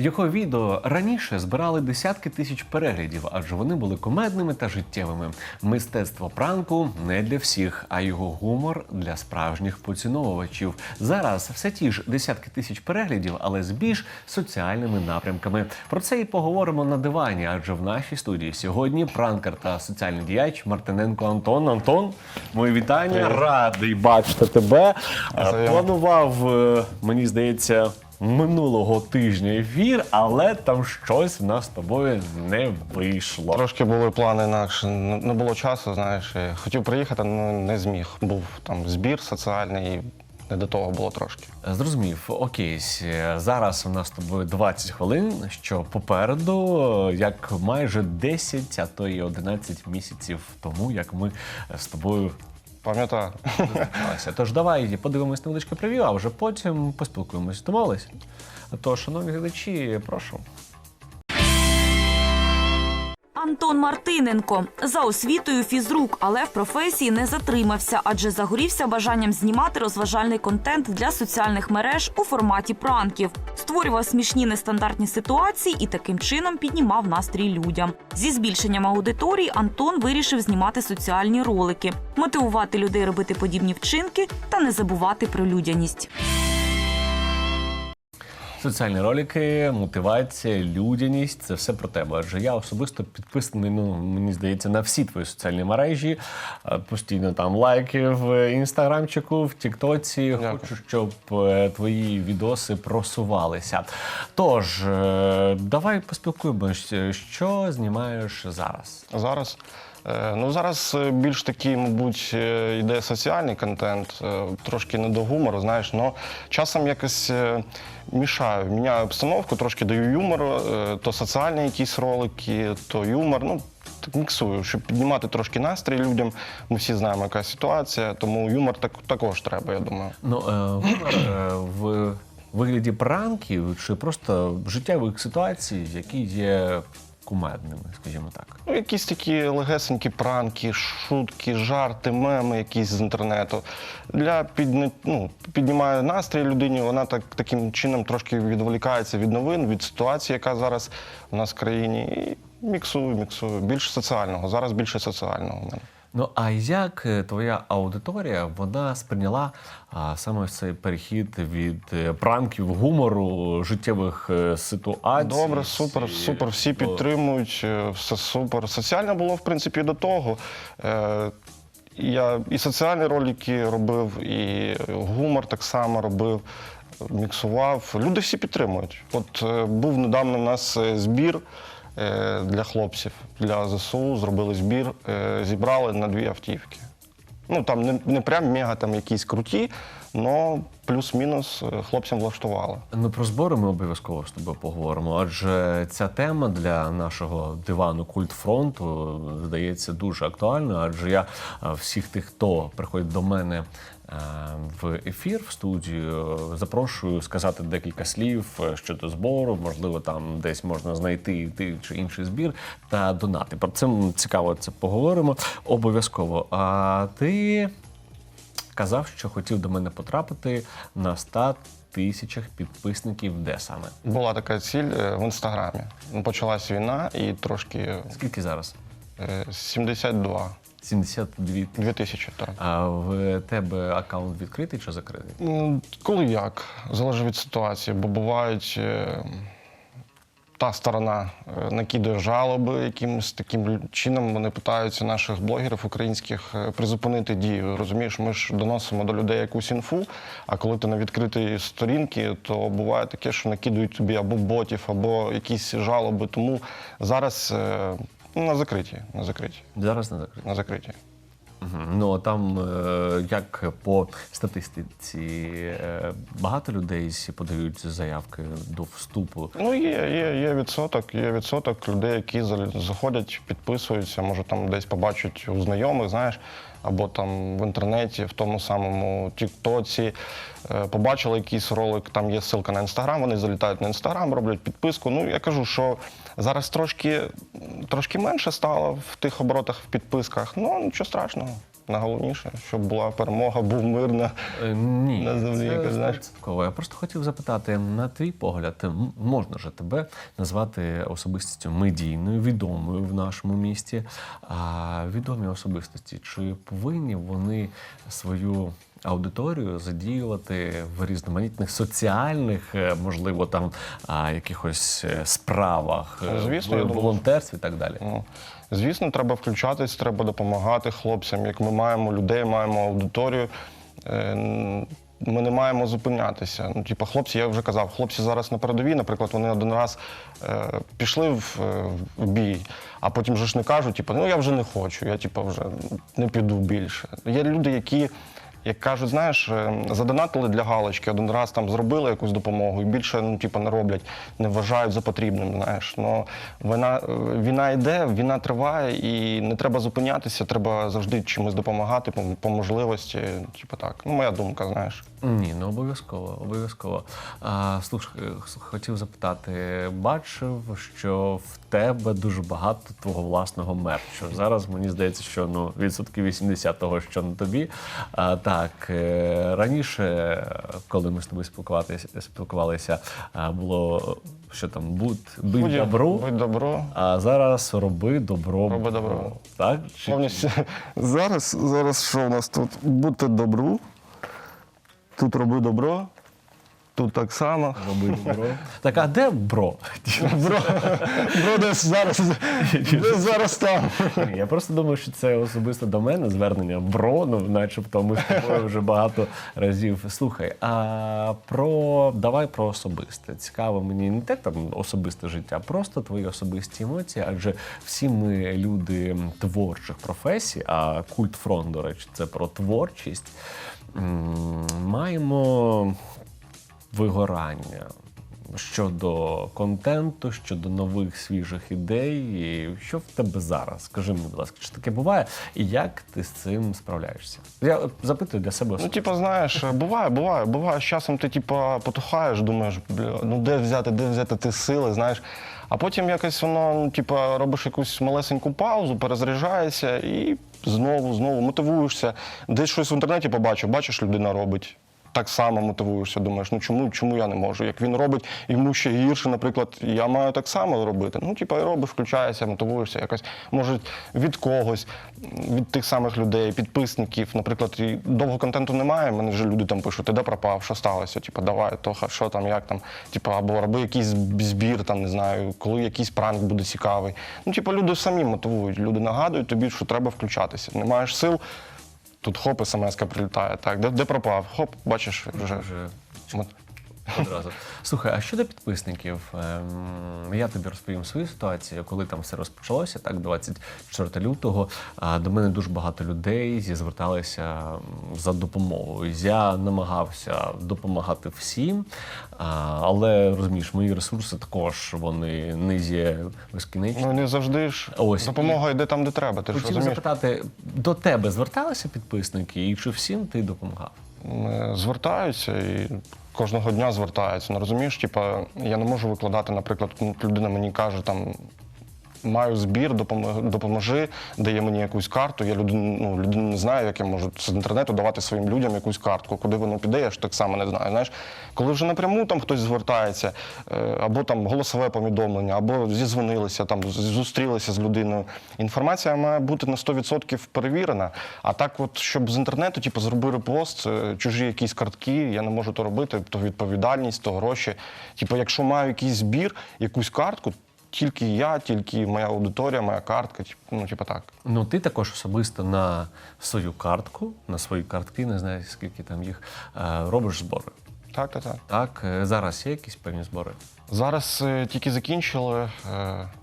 Його відео раніше збирали десятки тисяч переглядів, адже вони були комедними та життєвими. Мистецтво пранку не для всіх, а його гумор для справжніх поціновувачів. Зараз все ті ж десятки тисяч переглядів, але з більш соціальними напрямками. Про це і поговоримо на дивані, адже в нашій студії сьогодні пранкер та соціальний діяч Мартиненко Антон. Антон, мої вітання. Радий бачити тебе. Планував, е, мені здається, минулого тижня ефір, але там щось в нас з тобою не вийшло. Трошки були плани інакше, не було часу, знаєш. і Хотів приїхати, але не зміг. Був там збір соціальний, і не до того було трошки. Зрозумів, окей, зараз у нас з тобою 20 хвилин, що попереду, як майже 10, а то і 11 місяців тому, як ми з тобою Пам'ятаю. Тож давай подивимось невеличке прев'ю, а вже потім поспілкуємось. Домовились? То, шановні глядачі, прошу. Антон Мартиненко за освітою фізрук, але в професії не затримався, адже загорівся бажанням знімати розважальний контент для соціальних мереж у форматі пранків, створював смішні нестандартні ситуації і таким чином піднімав настрій людям. Зі збільшенням аудиторії Антон вирішив знімати соціальні ролики, мотивувати людей робити подібні вчинки та не забувати про людяність. Соціальні ролики, мотивація, людяність це все про тебе. Адже я особисто підписаний, ну мені здається, на всі твої соціальні мережі. Е, Постійно там лайки в інстаграмчику, в Тіктоці. Хочу, щоб е, твої відоси просувалися. Тож, е, давай поспілкуємось, що знімаєш зараз. Зараз. Е, Ну, зараз е, більш такий, мабуть, е, йде соціальний контент, трошки не до гумору, знаєш, але часом якось мішаю, міняю обстановку, трошки даю юмору, е, то соціальні якісь ролики, то юмор. Ну, так міксую, щоб піднімати трошки настрій людям. Ми всі знаємо, яка ситуація, тому юмор так, також треба, я думаю. Ну, е, в вигляді пранків чи просто життєвих ситуацій, які є кумедними, скажімо так. Ну, якісь такі легесенькі пранки, шутки, жарти, меми якісь з інтернету. Для підни... ну, піднімає настрій людині, вона так, таким чином трошки відволікається від новин, від ситуації, яка зараз у нас в країні. І міксую, міксую. Більше соціального. Зараз більше соціального в мене. Ну а як е, твоя аудиторія вона сприйняла а, саме цей перехід від е, пранків, гумору, життєвих е, ситуацій? Добре, супер, супер. Всі підтримують, все супер. Соціально було, в принципі, до того. Е, Я і соціальні ролики робив, і гумор так само робив, міксував. Люди всі підтримують. От е, був недавно у нас збір для хлопців, для ЗСУ. Зробили збір, е, зібрали на дві автівки. Ну там не, не прям мега там якісь круті, але плюс-мінус е, хлопцям влаштували. Ну про збори ми обов'язково з тобою поговоримо. Адже ця тема для нашого дивану культ фронту здається дуже актуальною. Адже я е, всіх тих, хто приходить до мене е, в ефір в студію, запрошую сказати декілька слів щодо збору. Можливо, там десь можна знайти той чи інший збір та донати. Про це цікаво це поговоримо обов'язково. А ти казав, що хотів до мене потрапити на 100 тисячах підписників, де саме? Була така ціль е, в інстаграмі. Почалась війна і трошки Скільки зараз? е, 72 72 2 тисячі. Так. А в тебе аккаунт відкритий чи закритий? Ну, Коли як? Залежить від ситуації, бо бувають. Та сторона е, накидує жалоби якимось таким чином. Вони питаються наших блогерів українських е, призупинити дію. Розумієш, ми ж доносимо до людей якусь інфу. А коли ти на відкритій сторінці, то буває таке, що накидують тобі або ботів, або якісь жалоби. Тому зараз е, ну, на закритій, на закритій, Зараз не закритий. на закритій. Ну там е, як по статистиці е, багато людей подають заявки до вступу. Ну, є, є, є відсоток, є відсоток людей, які заходять, підписуються, може там десь побачать у знайомих, знаєш, або там в інтернеті, в тому самому Тіктоці. Е, Побачили якийсь ролик, там є ссылка на інстаграм, вони залітають на інстаграм, роблять підписку. Ну, я кажу, що зараз трошки, трошки менше стало в тих оборотах в підписках, ну нічого страшного. Найголовніше, щоб була перемога, був мир на Е, Ні, На землі, це яка, знаєш. стовідсотково. Я просто хотів запитати, на твій погляд, можна же тебе назвати особистістю медійною, відомою в нашому місті. А відомі особистості, чи повинні вони свою аудиторію задіювати в різноманітних соціальних, е, можливо, там а, якихось е, справах, е, Звісно, в волонтерстві і так далі? Ну, звісно, треба включатись, треба допомагати хлопцям. Як ми маємо людей, маємо аудиторію. Ми не маємо зупинятися. Ну, типу, хлопці, я вже казав, хлопці зараз на передовій, наприклад, вони один раз е, пішли в, в бій, а потім же ж не кажуть, типу, ну я вже не хочу, я типу, вже не піду більше. Є люди, які, як кажуть, знаєш, е, задонатили для галочки, один раз там зробили якусь допомогу і більше ну, типу, не роблять, не вважають за потрібним. Знаєш. Но війна, е, війна йде, війна триває, і не треба зупинятися, треба завжди чимось допомагати по, по можливості. Типу так. Ну, моя думка, знаєш. Ні, ну обов'язково, обов'язково. А, слушай, хотів запитати, бачив, що в тебе дуже багато твого власного мерчу. Зараз мені здається, що ну відсотків 80 того, що на тобі. А, так, е, раніше, коли ми з тобою спілкувалися, спілкувалися, було що там будь, будь Будь- добро. Будь добро. А зараз роби добро. Роби добро. Так? Чи- Повністю. Зараз, зараз що у нас тут? Будьте добру. Тут роби добро. Тут так само. Так, а де бро? Бро, бро десь зараз, десь зараз там. Ні, я просто думаю, що це особисто до мене звернення бро, ну начебто ми з тобою вже багато разів. Слухай, а про давай про особисте. Цікаво мені не те там особисте життя, а просто твої особисті емоції. Адже всі ми люди творчих професій, а культ фронт, до речі, це про творчість. Маємо вигорання щодо контенту, щодо нових свіжих ідей. І що в тебе зараз? Скажи мені, будь ласка, чи таке буває? І як ти з цим справляєшся? Я запитую для себе Ну, типу, знаєш, буває, буває, буває. З часом ти, типу, потухаєш, думаєш, бля, ну де взяти, де взяти ті сили, знаєш. А потім якось воно, ну, типу, робиш якусь малесеньку паузу, перезаряджаєшся і знову, знову мотивуєшся. Десь щось в інтернеті побачив, бачиш, людина робить. Так само мотивуєшся, думаєш, ну чому, чому я не можу? Як він робить, йому ще гірше, наприклад, я маю так само робити. Ну, типу, і робиш, включаєшся, мотивуєшся якось, може, від когось, від тих самих людей, підписників. Наприклад, і довго контенту немає. Мене вже люди там пишуть, ти де пропав, що сталося? Типу, давай, Тоха, що там, як там, типу, або роби якийсь збір, там не знаю, коли якийсь пранк буде цікавий. Ну, типу, люди самі мотивують, люди нагадують тобі, що треба включатися. Не маєш сил. Тут хоп, смс прилітає. Так, де, де пропав? Хоп, бачиш, вже. Одразу. Слухай, а щодо підписників, ем, я тобі розповім свою ситуацію, коли там все розпочалося, так, 24 лютого, а, до мене дуже багато людей зі- зверталися за допомогою. Я намагався допомагати всім, а, але розумієш, мої ресурси також вони не є безкінечні. Ну не завжди ж Ось. допомога йде там, де треба. Ти ж Хотів розумієш? запитати, до тебе зверталися підписники, і чи всім ти допомагав? Е, звертаються і кожного дня звертаються. Ну, розумієш, типа, я не можу викладати, наприклад, ну, людина мені каже, там. Маю збір, допоможи, дає мені якусь карту. Я людину, ну, людина не знаю, як я можу з інтернету давати своїм людям якусь картку. Куди воно піде, я ж так само не знаю. Знаєш, коли вже напряму там хтось звертається, е, або там голосове повідомлення, або зізвонилися, там зустрілися з людиною. Інформація має бути на 100% перевірена. А так, от щоб з інтернету, типу, зроби репост, е, чужі якісь картки, я не можу то робити, то відповідальність, то гроші. Типу, якщо маю якийсь збір, якусь картку. Тільки я, тільки моя аудиторія, моя картка, ну, типу так. Ну, ти також особисто на свою картку, на свої картки, не знаю скільки там їх, е, робиш збори. Так, так, так. Так, е, зараз є якісь певні збори. Зараз е, тільки закінчили,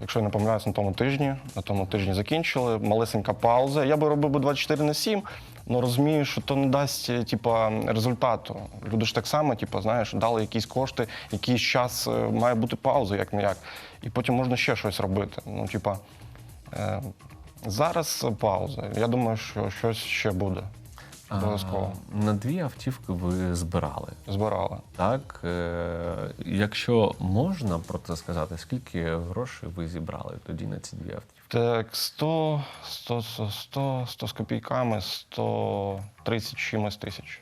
якщо я не помиляюсь, на тому тижні. На тому тижні закінчили. Малесенька пауза. Я би робив би 24 на 7, але розумію, що то не дасть е, типа, результату. Люди ж так само, типа, знаєш, дали якісь кошти, якийсь час е, має бути пауза, як не як. І потім можна ще щось робити. Ну, типа, е, зараз пауза. Я думаю, що щось ще буде. Обов'язково. На дві автівки ви збирали. Збирали. Так, е, якщо можна про це сказати, скільки грошей ви зібрали тоді на ці дві автівки? Так, 100, 100, 100, 100, 100 з копійками, 130 чимось тисяч.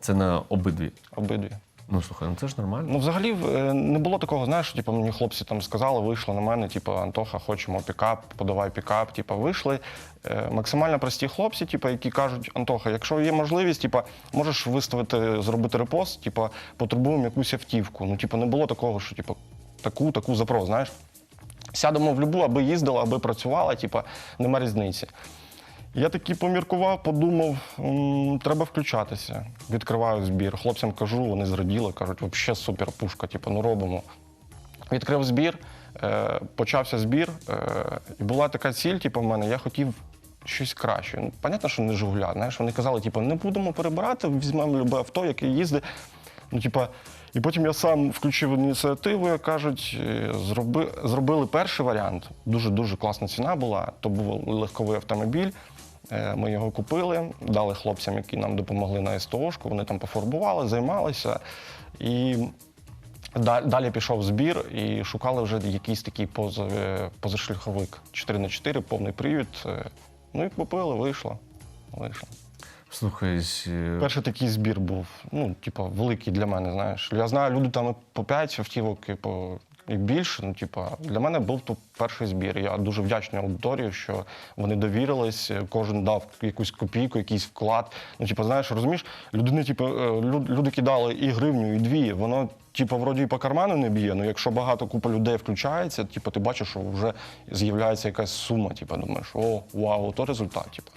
Це на обидві. Обидві. Ну слухай, ну це ж нормально. Ну, взагалі, е, не було такого, знаєш, що, типу, мені хлопці там сказали, вийшли на мене, типу, Антоха, хочемо пікап, подавай пікап. Типу, вийшли. Е, Максимально прості хлопці, типу, які кажуть, Антоха, якщо є можливість, типу, можеш виставити, зробити репост, типу, потребуємо якусь автівку. Ну, типу, не було такого, що типу, таку, таку запрос, знаєш. Сядемо в любу, аби їздила, аби працювала, типу, нема різниці. Я такий поміркував, подумав, треба включатися. Відкриваю збір. Хлопцям кажу, вони зраділи, кажуть, взагалі супер пушка, типу, ну робимо. Відкрив збір, е, почався збір, е, і була така ціль, типу, в мене, я хотів щось краще. Ну, понятно, що не Жигуля. Знаєш, вони казали, типу, не будемо перебирати, візьмемо любе авто, яке їздить. Ну, типа, і потім я сам включив ініціативу, кажуть, е, зроби, зробили перший варіант. Дуже-дуже класна ціна була. То був легковий автомобіль. Е, Ми його купили, дали хлопцям, які нам допомогли на СТОшку. Вони там пофарбували, займалися. І далі пішов збір і шукали вже якийсь такий поза, е, позашляховик 4х4, повний привід. Ну і купили, вийшло. вийшло. Слухай, е, Перший такий збір був, ну, типу, великий для мене, знаєш. Я знаю, люди там по 5 автівок, і по і більше. Ну, типу, для мене був тут перший збір. Я дуже вдячний аудиторії, що вони довірились, кожен дав якусь копійку, якийсь вклад. Ну, типу, знаєш, розумієш, людини, типу, е, люди кидали і гривню, і дві. Воно, типу, вроді і по карману не б'є. Ну, якщо багато купа людей включається, типу, ти бачиш, що вже з'являється якась сума. Типу, думаєш, о, вау, то результат. Типу.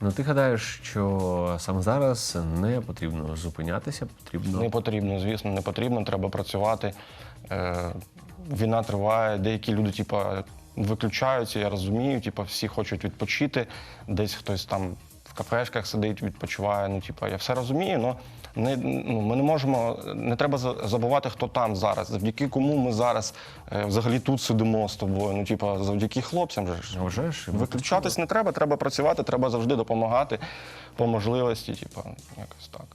Ну ти гадаєш, що саме зараз не потрібно зупинятися, потрібно Не потрібно, звісно, не потрібно. Треба працювати. Е, війна триває, деякі люди, типа, виключаються, я розумію, типа, всі хочуть відпочити, десь хтось там кафешках сидить, відпочиває. Ну, типу, я все розумію, але не, ну, ми не можемо, не треба забувати, хто там зараз, завдяки кому ми зараз е, взагалі тут сидимо з тобою. Ну, типу, завдяки хлопцям же ж. вважаєш? Виключатись не треба, треба працювати, треба завжди допомагати по можливості, Типу, якось так.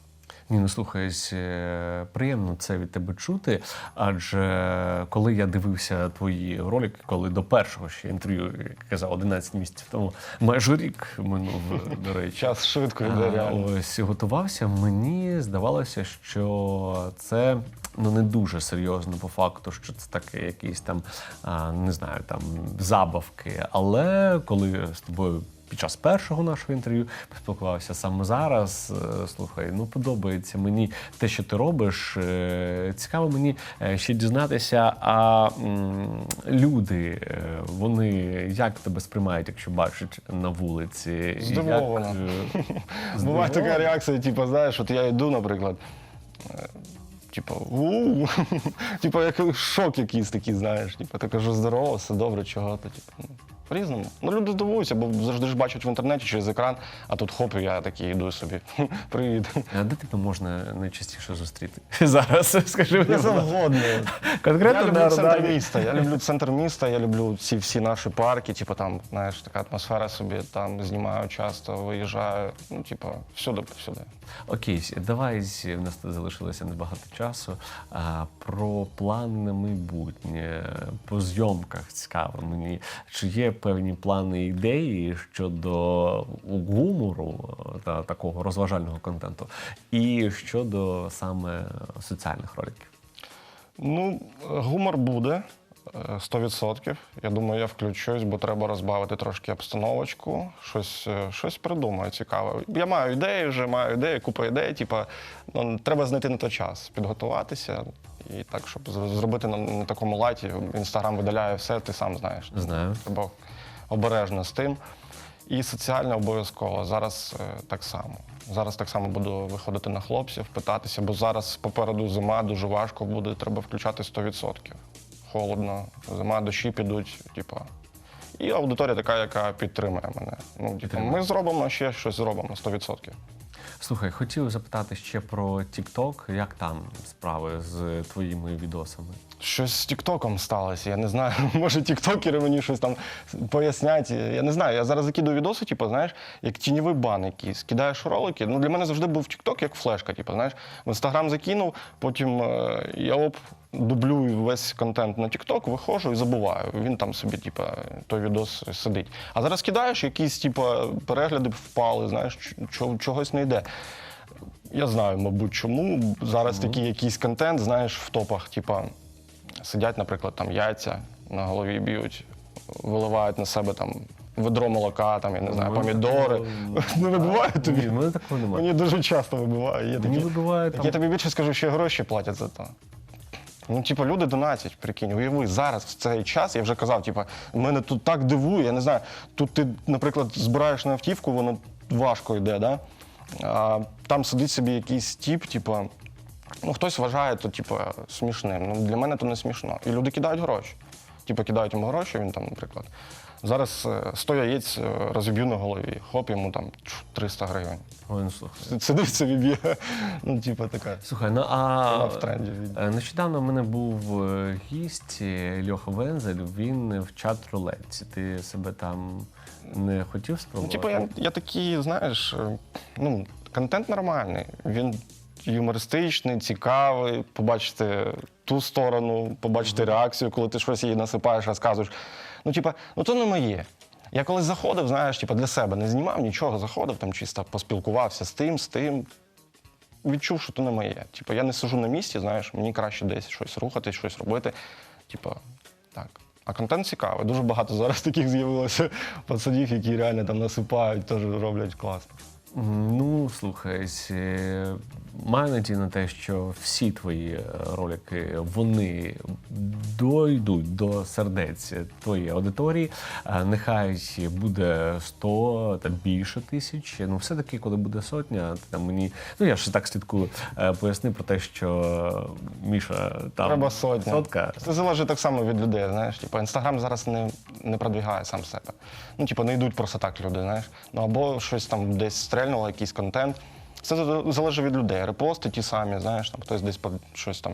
Ні, ну слухай, е, приємно це від тебе чути. Адже коли я дивився твої ролики, коли до першого ще інтерв'ю, як я казав, 11 місяців тому, майже рік минув, до речі. Час швидко йде, реально. Ось готувався. Мені здавалося, що це ну не дуже серйозно по факту, що це таке якісь там не знаю, там забавки. Але коли з тобою. Під час першого нашого інтерв'ю поспілкувався саме зараз. е, Слухай, ну подобається мені те, що ти робиш. Е, Цікаво мені е, ще дізнатися, а люди вони як тебе сприймають, якщо бачать на вулиці? Здивовано. Як, Буває така реакція, типу, знаєш, от я йду, наприклад. Типу, у типу, як шок якийсь такий, знаєш. Типу, ти кажу, здорово, все добре, чого ти. Типу, ну, по-різному. Ну, люди здивуються, бо завжди ж бачать в інтернеті через екран, а тут хоп, я такий йду собі. Привіт. А де тебе можна найчастіше зустріти? Зараз скажи мені. Я завгодно. Конкретно Я люблю на центр міста. Я люблю центр міста, я люблю ці всі наші парки, типу там, знаєш, така атмосфера собі, там знімаю часто, виїжджаю. Ну, типу, всюди, всюди. Окей, давай в нас залишилося небагато часу. А, про плани на майбутнє, по зйомках цікаво мені. Чи є певні плани ідеї щодо гумору та такого розважального контенту, і щодо саме соціальних роликів? Ну, гумор буде е, 100%. Я думаю, я включусь, бо треба розбавити трошки обстановочку. Щось, е, щось придумаю цікаве. Я маю ідеї вже, маю ідеї, купа ідей. Типа, ну, треба знайти на той час, підготуватися. І так, щоб зробити на, на такому лайті, інстаграм видаляє все, ти сам знаєш. Знаю. Треба обережно з тим. І соціально обов'язково. Зараз е, так само. Зараз так само буду виходити на хлопців, питатися, бо зараз попереду зима дуже важко буде, треба включати 100%. Холодно, зима, дощі підуть, типа. І аудиторія така, яка підтримує мене. Ну, типу, ми зробимо ще щось зробимо 100%. Слухай, хотів запитати ще про TikTok. Як там справи з твоїми відосами? Щось з Тіктоком сталося, я не знаю. Може, тіктокери мені щось там пояснять. Я не знаю. Я зараз закидую відоси, типу, знаєш, як тіньовий бан якийсь. Кидаєш ролики. Ну, для мене завжди був Тікток як флешка, типу, знаєш. В інстаграм закинув, потім е, я оп, дублюю весь контент на TikTok, виходжу і забуваю. Він там собі, типа, той відос сидить. А зараз кидаєш, якісь, типа, перегляди впали, знаєш, чого- чогось не йде. Я знаю, мабуть, чому. Зараз такий якийсь контент, знаєш, в топах, типа, сидять, наприклад, там яйця на голові б'ють, виливають на себе там ведро молока, там, я не знаю, помідори. Не вибиває тобі? Ні, в такого немає. Мені дуже часто вибиває. Я тобі більше скажу, що гроші платять за то. Ну, типу, люди донатять, прикинь. Уяви, зараз в цей час, я вже казав, типу, мене тут так дивує, я не знаю. Тут ти, наприклад, збираєш на автівку, воно важко йде, да? а там сидить собі якийсь тіп, типу, ну хтось вважає то, типу, смішним. Ну, для мене то не смішно. І люди кидають гроші. Типу, кидають йому гроші, він там, наприклад. Зараз е, 100 яєць е, розіб'ю на голові, хоп, йому там 300 гривень. Ой, ну, слухай. Сидить собі б'є. Ну, типу, така. Слухай, ну а в тренді. е, нещодавно в мене був е, гість е, Льоха Вензель, він в чат рулетці. Ти себе там не хотів Ну, спробувати? типу, я, я такий, знаєш, е, ну, контент нормальний. Він юмористичний, цікавий, побачити ту сторону, побачити реакцію, коли ти щось їй насипаєш, розказуєш. Ну, типа, ну то не моє. Я колись заходив, знаєш, типу, для себе не знімав нічого, заходив там чисто поспілкувався з тим, з тим. Відчув, що то не моє. Типу, я не сижу на місці, знаєш, мені краще десь щось рухатись, щось робити. Типу, так. А контент цікавий. Дуже багато зараз таких з'явилося пацанів, які реально там насипають, теж роблять класно. Ну, слухай, е, маю надію на те, що всі твої е, ролики вони дойдуть до сердець твоєї аудиторії. Е, Нехай буде 100 та більше тисяч. Ну, все-таки, коли буде сотня, там мені. Ну я ж так слідкую, поясни про те, що Міша там Треба сотня. сотка. Це залежить так само від людей, знаєш. Типу, інстаграм зараз не, не продвігає сам себе. Ну, типу, не йдуть просто так люди, знаєш. Ну або щось там десь стрельнуло, якийсь контент. Це за- залежить від людей. Репости ті самі, знаєш, там хтось десь щось там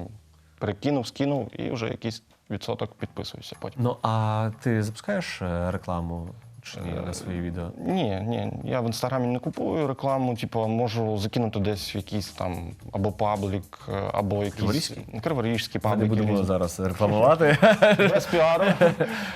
перекинув, скинув, і вже якийсь відсоток підписується потім. Ну а ти запускаєш е, рекламу чи ні на свої відео? Ні, ні, я в інстаграмі не купую рекламу, типу, можу закинути десь в якийсь там або паблік, е, або якийсь? Криворізький Ми не будемо зараз рекламувати. Без піару.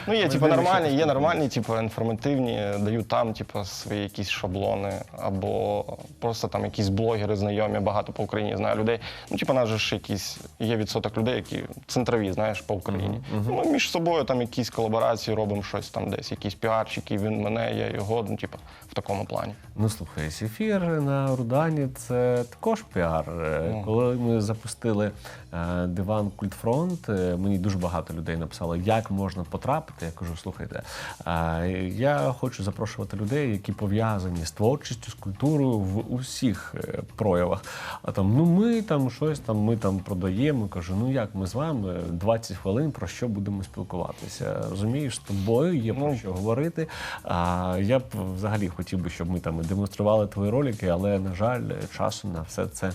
Ну, є, типу, нормальні, є нормальні, типу, інформативні, дають там, типу, свої якісь шаблони, або просто там якісь блогери знайомі, багато по Україні знаю людей. Ну, типу, нас же ж якісь є відсоток людей, які центрові, знаєш, по Україні. Ми між собою там якісь колаборації робимо щось там десь, якісь піарчики, він мене, я його, ну, типу, в такому плані. Ну слухай, ефір на Рудані це також піар. Е, Коли ми запустили е, диван Культфронт, е, мені дуже багато людей написало, як можна потрапити. Я кажу, слухайте, е, я хочу запрошувати людей, які пов'язані з творчістю, з культурою в усіх е, проявах. А там, ну ми там щось там, ми там продаємо. Кажу, ну як ми з вами 20 хвилин про що будемо спілкуватися? Розумієш, з тобою є про що говорити. А я б взагалі хотів би, щоб ми там демонстрували твої ролики, але на жаль, часу на все це.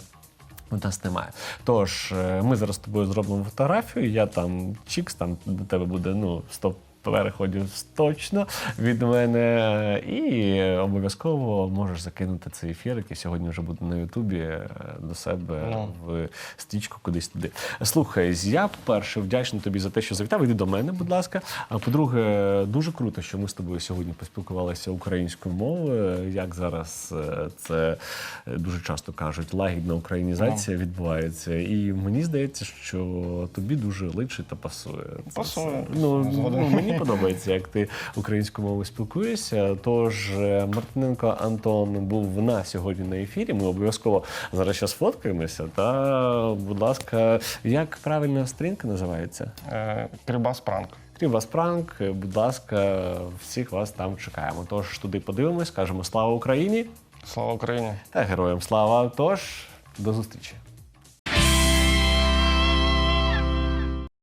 У нас немає. Тож е, ми зараз з тобою зробимо фотографію. Я там чікс, там до тебе буде ну 100 переходів точно від мене. І обов'язково можеш закинути цей ефір, який сьогодні вже буде на Ютубі е, до себе Ну. в стрічку кудись туди. Слухай, я перше вдячний тобі за те, що завітав. Іди до мене, будь ласка. А по-друге, дуже круто, що ми з тобою сьогодні поспілкувалися українською мовою. Як зараз е, це дуже часто кажуть, лагідна українізація відбувається. І мені здається, що тобі дуже личить та пасує. Пасує. все. Ну, Згоден. Мені подобається, як ти українською мовою спілкуєшся. Тож е, Мартиненко Антон був на сьогодні на ефірі. Ми обов'язково зараз ще сфоткаємося. Та, будь ласка, як правильна сторінка називається? Е, Крибас пранк. Крім пранк, будь ласка, всіх вас там чекаємо. Тож туди подивимось, кажемо слава Україні Слава Україні! та героям слава. Тож до зустрічі.